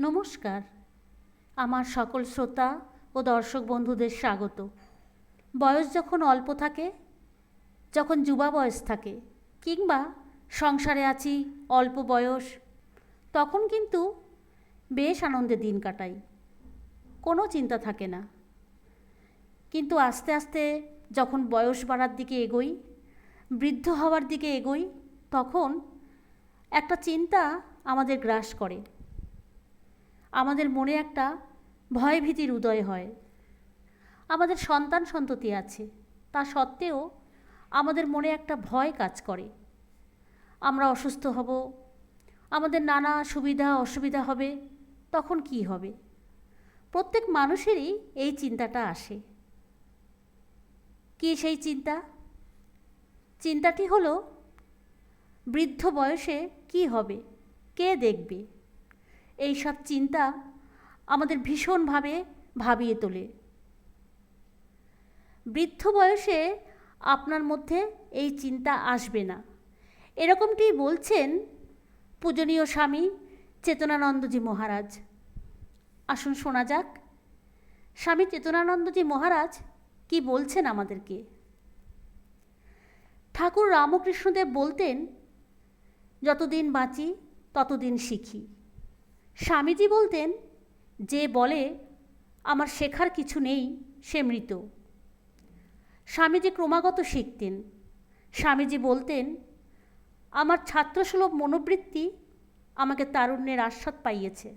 নমস্কার। আমার সকল শ্রোতা ও দর্শক বন্ধুদের স্বাগত। বয়স যখন অল্প থাকে, যখন যুবা বয়স থাকে, কিংবা সংসারে আছি অল্প বয়স, তখন কিন্তু বেশ আনন্দে দিন কাটাই। কোনো চিন্তা থাকে না। কিন্তু আস্তে আস্তে যখন বয়স বাড়ার দিকে এগোই, বৃদ্ধ হওয়ার দিকে এগোই, তখন একটা চিন্তা আমাদের গ্রাস করে। আমাদের মনে একটা ভয়ভীতির উদয় হয়। আমাদের সন্তান সন্ততি আছে। তা সত্ত্বেও আমাদের মনে একটা ভয় কাজ করে। আমরা অসুস্থ হব, আমাদের নানা সুবিধা অসুবিধা হবে, তখন কি হবে? প্রত্যেক মানুষেরই এই চিন্তাটা আসে। কি সেই চিন্তা? চিন্তাটি হলো, বৃদ্ধ বয়সে কি হবে? কে দেখবে? এই সব চিন্তা আমাদের ভীষণভাবে ভাবিয়ে তোলে। বৃদ্ধ বয়সে আপনার মধ্যে এই চিন্তা আসবে না। এরকমটি বলছেন পূজনীয় স্বামী চেতনানন্দজি মহারাজ। আসুন শোনা যাক, স্বামী চেতনানন্দজি মহারাজ কি বলছেন আমাদেরকে? ঠাকুর রামকৃষ্ণদেব বলতেন, যতদিন বাঁচি, ততদিন শিখি। স্বামীজি বলতেন, যে বলে, আমার শেখার কিছু নেই, সে মৃত। স্বামীজি ক্রমাগত শিখতেন। স্বামীজি বলতেন, আমার ছাত্রসুলভ মনোবৃত্তি আমাকে তারুণ্যের আস্বাদ পাইয়েছে।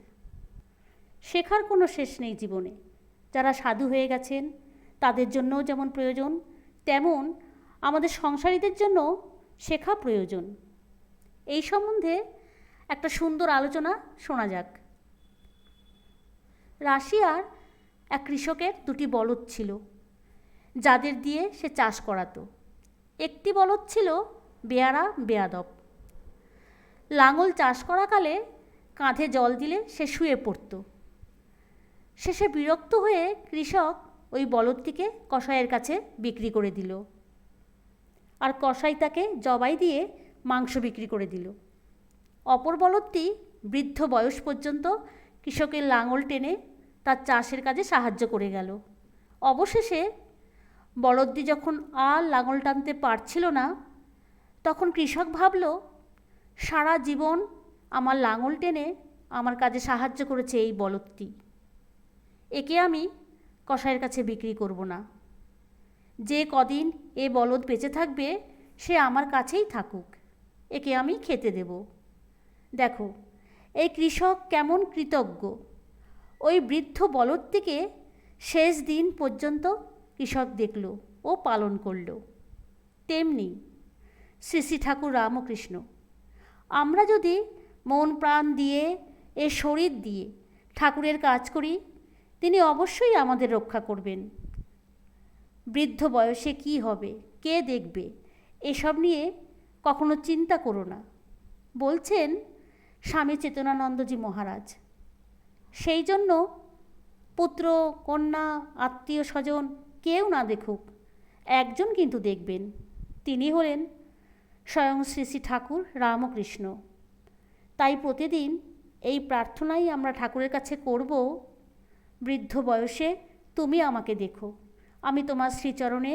শেখার কোনো শেষ নেই জীবনে। যারা সাধু হয়ে গেছেন, তাদের জন্যও যেমন প্রয়োজন, তেমন আমাদের সংসারীদের জন্য শেখা প্রয়োজন। এই সম্বন্ধে একটা সুন্দর আলোচনা শোনা যাক। রাশিয়ার এক কৃষকের দুটি বলদ ছিল, যাদের দিয়ে সে চাষ করাতো। একটি বলদ ছিল বেয়ারা, বেয়াদব। লাঙল চাষ করাকালে কাঁধে জল দিলে সে শুয়ে পড়ত। শেষে বিরক্ত হয়ে কৃষক ওই বলদটিকে কসাইয়ের কাছে বিক্রি করে দিল। আর কসাই তাকে জবাই দিয়ে মাংস বিক্রি করে দিল। অপর বলদটি বৃদ্ধ বয়স পর্যন্ত কৃষকের লাঙল টেনে তার চাষের কাজে সাহায্য করে গেল। অবশেষে বলদটি যখন আর লাঙল টানতে পারছিল না, তখন কৃষক ভাবল, সারা জীবন আমার লাঙল টেনে আমার কাজে সাহায্য করেছে এই বলদটি। একে আমি কসাইয়ের কাছে বিক্রি করব না। যে কদিন এ বলদ বেঁচে থাকবে, সে আমার কাছেই থাকুক। একে আমি খেতে দেব। দেখো, এই কৃষক কেমন কৃতজ্ঞ। ওই বৃদ্ধ বলদটিকে শেষ দিন পর্যন্ত কৃষক দেখল ও পালন করল। তেমনি শ্রী শ্রী ঠাকুর রামকৃষ্ণ, আমরা যদি মন প্রাণ দিয়ে, এ শরীর দিয়ে ঠাকুরের কাজ করি, তিনি অবশ্যই আমাদের রক্ষা করবেন। বৃদ্ধ বয়সে কি হবে, কে দেখবে, এসব নিয়ে কখনো চিন্তা করো না। বলছেন স্বামী চেতনানন্দজি মহারাজ। সেই জন্য পুত্র, কন্যা, আত্মীয় স্বজন কেউ না দেখুক, একজন কিন্তু দেখবেন। তিনি হলেন স্বয়ং শ্রী শ্রী ঠাকুর রামকৃষ্ণ। তাই প্রতিদিন এই প্রার্থনাই আমরা ঠাকুরের কাছে করব, বৃদ্ধ বয়সে তুমি আমাকে দেখো, আমি তোমার শ্রীচরণে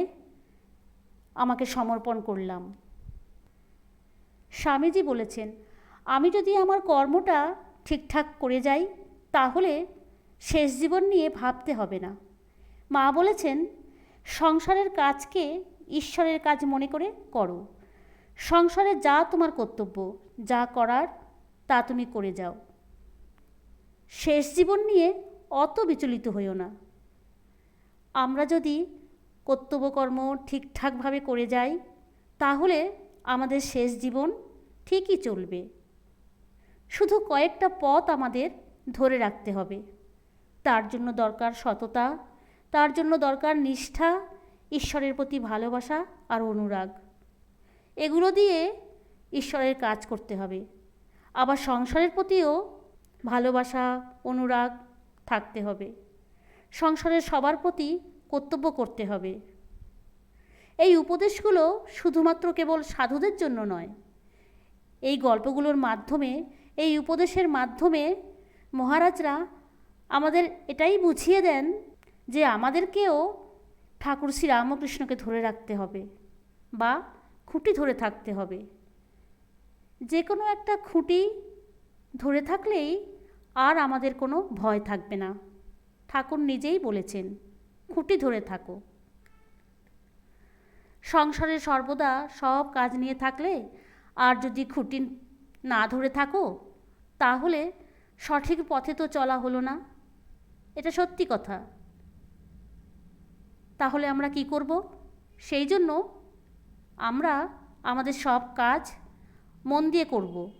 আমাকে সমর্পণ করলাম। স্বামীজি বলেছেন আমি যদি আমার কর্মটা ঠিকঠাক করে যাই, তাহলে শেষ জীবন নিয়ে ভাবতে হবে না। মা বলেছেন, সংসারের কাজকে ঈশ্বরের কাজ মনে করে করো। সংসারে যা তোমার কর্তব্য, যা করার তা তুমি করে যাও। শেষ জীবন নিয়ে অত বিচলিত হইও না। আমরা যদি কর্তব্যকর্ম ঠিকঠাকভাবে করে যাই, তাহলে আমাদের শেষ জীবন ঠিকই চলবে। শুধু কয়েকটা পথ আমাদের ধরে রাখতে হবে। তার জন্য দরকার সততা, তার জন্য দরকার নিষ্ঠা, ঈশ্বরের প্রতি ভালোবাসা আর অনুরাগ। এগুলো দিয়ে ঈশ্বরের কাজ করতে হবে। আবার সংসারের প্রতিও ভালোবাসা, অনুরাগ থাকতে হবে। সংসারের সবার প্রতি কর্তব্য করতে হবে। এই উপদেশগুলো শুধুমাত্র কেবল সাধুদের জন্য নয়, এই গল্পগুলোর মাধ্যমে এই উপদেশের মাধ্যমে মহারাজরা আমাদের এটাই বুঝিয়ে দেন যে আমাদেরকেও ঠাকুর শ্রী রামকৃষ্ণকে ধরে রাখতে হবে বা খুঁটি ধরে থাকতে হবে। যে কোনো একটা খুঁটি ধরে থাকলেই আর আমাদের কোনো ভয় থাকবে না। ঠাকুর নিজেই বলেছেন, খুঁটি ধরে থাকো। সংসারে সর্বদা সব কাজ নিয়ে থাকলে আর যদি খুঁটি না ধরে থাকো তাহলে সঠিক পথে তো চলা হলো না। এটা সত্যি কথা। তাহলে আমরা কি করব? সেই জন্য আমরা আমাদের সব কাজ মন দিয়ে করব।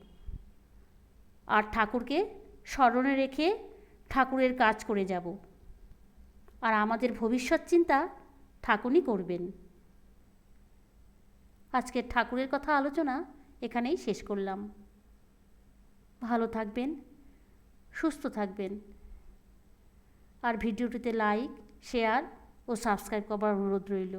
আর ঠাকুরকে স্মরণে রেখে ঠাকুরের কাজ করে যাব। আর আমাদের ভবিষ্যৎ চিন্তা ঠাকুরই করবেন। আজকের ঠাকুরের কথা আলোচনা এখানেই শেষ করলাম। ভালো থাকবেন সুস্থ থাকবেন। আর ভিডিওটিতে লাইক শেয়ার ও সাবস্ক্রাইব করার অনুরোধ রইল।